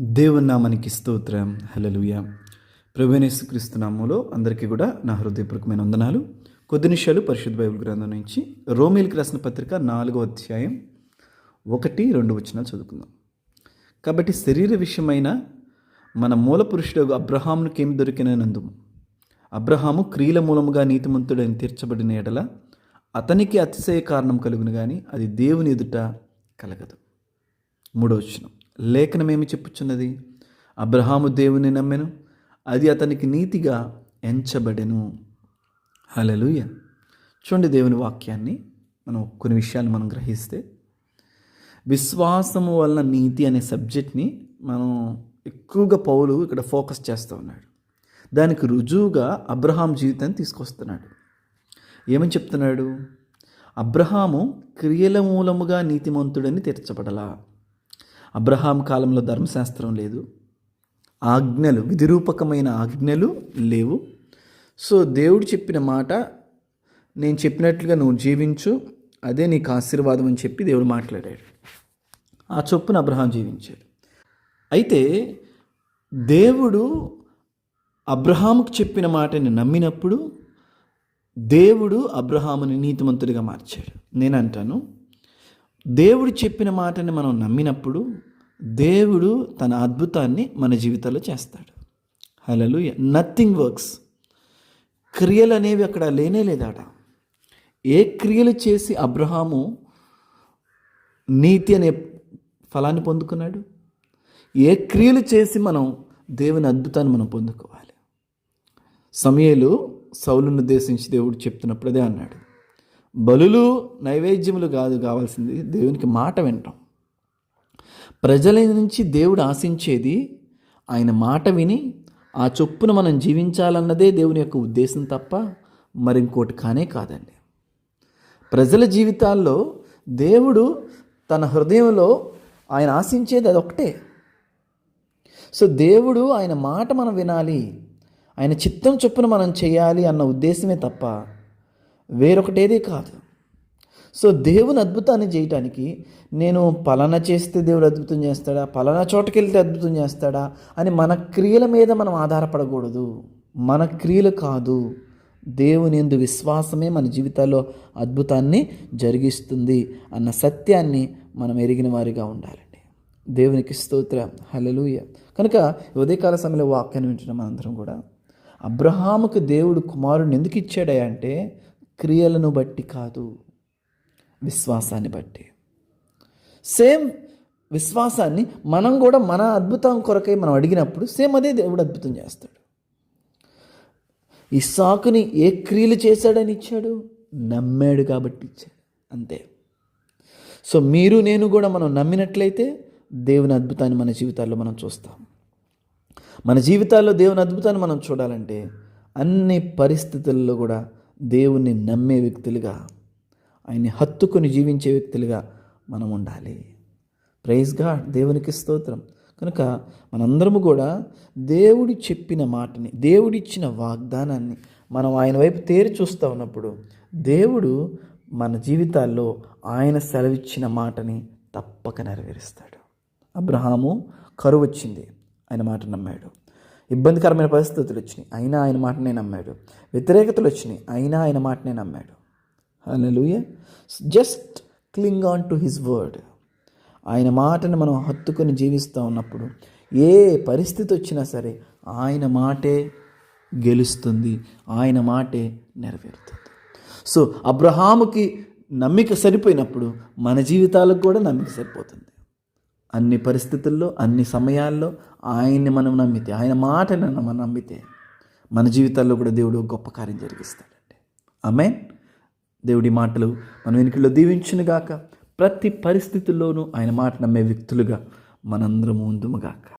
దేవుని నామానికి స్తోత్రం. హలలుయ ప్రవేణేశ్వక్రీస్తు నామంలో అందరికీ కూడా నా హృదయపూర్వకమైన వందనాలు. కొద్ది నిమిషాలు పరిశుద్ధ బైబిల్ గ్రంథం నుంచి రోమిల్కి రాసిన పత్రిక నాలుగో అధ్యాయం ఒకటి రెండు వచనాలు చదువుకుందాం. కాబట్టి శరీర విషయమైన మన మూల పురుషుడు అబ్రహామునికి ఏమి దొరికినందు అబ్రహాము క్రియల మూలముగా నీతిమంతుడని తీర్చబడిన ఎడల అతనికి అతిశయ కారణం కలుగును కానీ అది దేవుని ఎదుట కలగదు. మూడో వచనం. లేఖనమేమి చెప్పుచున్నది? అబ్రహాము దేవుని నమ్మెను అది అతనికి నీతిగా ఎంచబడెను. హలలుయ చూడండి దేవుని వాక్యాన్ని. మనం కొన్ని విషయాలు మనం గ్రహిస్తే విశ్వాసము వలన నీతి అనే సబ్జెక్ట్ని మనం ఎక్కువగా పౌలు ఇక్కడ ఫోకస్ చేస్తూ ఉన్నాడు. దానికి రుజువుగా అబ్రహాం జీవితాన్ని తీసుకొస్తున్నాడు. ఏమని చెప్తున్నాడు? అబ్రహాము క్రియల మూలముగా నీతిమంతుడని తీర్చబడలా. అబ్రహాం కాలంలో ధర్మశాస్త్రం లేదు. ఆజ్ఞలు విధిరూపకమైన ఆజ్ఞలు లేవు. సో దేవుడు చెప్పిన మాట నేను చెప్పినట్లుగా నువ్వు జీవించు అదే నీకు ఆశీర్వాదం అని చెప్పి దేవుడు మాట్లాడాడు. ఆ చొప్పున అబ్రహాం జీవించాడు. అయితే దేవుడు అబ్రహాముకు చెప్పిన మాటని నమ్మినప్పుడు దేవుడు అబ్రహాముని నీతిమంతుడిగా మార్చాడు. నేను అంటాను దేవుడు చెప్పిన మాటని మనం నమ్మినప్పుడు దేవుడు తన అద్భుతాన్ని మన జీవితంలో చేస్తాడు. హలలు నథింగ్ వర్క్స్ క్రియలు అనేవి అక్కడ లేనే లేదాట. ఏ క్రియలు చేసి అబ్రహాము నీతి అనే ఫలాన్ని పొందుకున్నాడు? ఏ క్రియలు చేసి మనం దేవుని అద్భుతాన్ని మనం పొందుకోవాలి? సమయలు సౌలును ఉద్దేశించి దేవుడు చెప్తున్నప్పుడు అదే అన్నాడు. బలులు నైవేద్యములు కాదు కావాల్సింది దేవునికి మాట వినటం. ప్రజల నుంచి దేవుడు ఆశించేది ఆయన మాట విని ఆ చొప్పున మనం జీవించాలన్నదే దేవుని యొక్క ఉద్దేశం తప్ప మరింకోటి కానే కాదండి. ప్రజల జీవితాల్లో దేవుడు తన హృదయంలో ఆయన ఆశించేది అది ఒకటే సో దేవుడు ఆయన మాట మనం వినాలి ఆయన చిత్తం చొప్పున మనం చేయాలి అన్న ఉద్దేశమే తప్ప వేరొకటేదే కాదు. సో దేవుని అద్భుతాన్ని చేయటానికి నేను పలానా చేస్తే దేవుడు అద్భుతం చేస్తాడా? పలానా చోటకి వెళ్తే అద్భుతం చేస్తాడా? అని మన క్రియల మీద మనం ఆధారపడకూడదు. మన క్రియలు కాదు. దేవుని ఎందు విశ్వాసమే మన జీవితాల్లో అద్భుతాన్ని జరిగిస్తుంది అన్న సత్యాన్ని మనం ఎరిగిన వారిగా ఉండాలండి. దేవునికి స్తోత్ర. హలలుయ కనుక ఉదయకాల సమయంలో వాక్యాన్ని వింటున్న మనందరం కూడా అబ్రహాముకు దేవుడు కుమారుడిని ఎందుకు ఇచ్చాడా అంటే క్రియలను బట్టి కాదు విశ్వాసాన్ని బట్టి. సేమ్ విశ్వాసాన్ని మనం కూడా మన అద్భుతం కొరకై మనం అడిగినప్పుడు సేమ్ అదే దేవుడు అద్భుతం చేస్తాడు. ఈ సాకుని ఏ క్రియలు చేశాడని ఇచ్చాడు? నమ్మాడు కాబట్టి ఇచ్చాడు. అంతే. సో మీరు నేను కూడా మనం నమ్మినట్లయితే దేవుని అద్భుతాన్ని మన జీవితాల్లో మనం చూస్తాం. మన జీవితాల్లో దేవుని అద్భుతాన్ని మనం చూడాలంటే అన్ని పరిస్థితుల్లో కూడా దేవుణ్ణి నమ్మే వ్యక్తులుగా ఆయన్ని హత్తుకొని జీవించే వ్యక్తులుగా మనం ఉండాలి. ప్రైజ్గా దేవునికి స్తోత్రం. కనుక మనందరము కూడా దేవుడి చెప్పిన మాటని దేవుడిచ్చిన వాగ్దానాన్ని మనం ఆయన వైపు తేరి చూస్తూ ఉన్నప్పుడు దేవుడు మన జీవితాల్లో ఆయన సెలవిచ్చిన మాటని తప్పక నెరవేరుస్తాడు. అబ్రహాము కరువు వచ్చింది. ఆయన మాట నమ్మాడు. ఇబ్బందికరమైన పరిస్థితులు వచ్చినాయి. అయినా ఆయన మాటనే నమ్మాడు. వ్యతిరేకతలు వచ్చినాయి. అయినా ఆయన మాటనే నమ్మాడు. Hallelujah just cling on to his word ఆయన మాటను మనం హత్తుకొని జీవిస్తూ ఉన్నప్పుడు ఏ పరిస్థితి వచ్చినా సరే ఆయన మాటే గెలుస్తుంది. ఆయన మాటే నెరవేరుతుంది. సో అబ్రహాముకి నమ్మిక సరిపోయినప్పుడు మన జీవితాలకు కూడా నమ్మిక సరిపోతుంది. అన్ని పరిస్థితుల్లో అన్ని సమయాల్లో ఆయన్ని మనం నమ్మితే ఆయన మాటని మనం నమ్మితే మన జీవితాల్లో కూడా దేవుడు గొప్ప కార్యం జరిగిస్తాడండి. ఆమె దేవుడి మాటలు మన వెనుకల్లో దీవించునుగాక ప్రతి పరిస్థితుల్లోనూ ఆయన మాట నమ్మే వ్యక్తులుగా మనందరం ముందుముగాక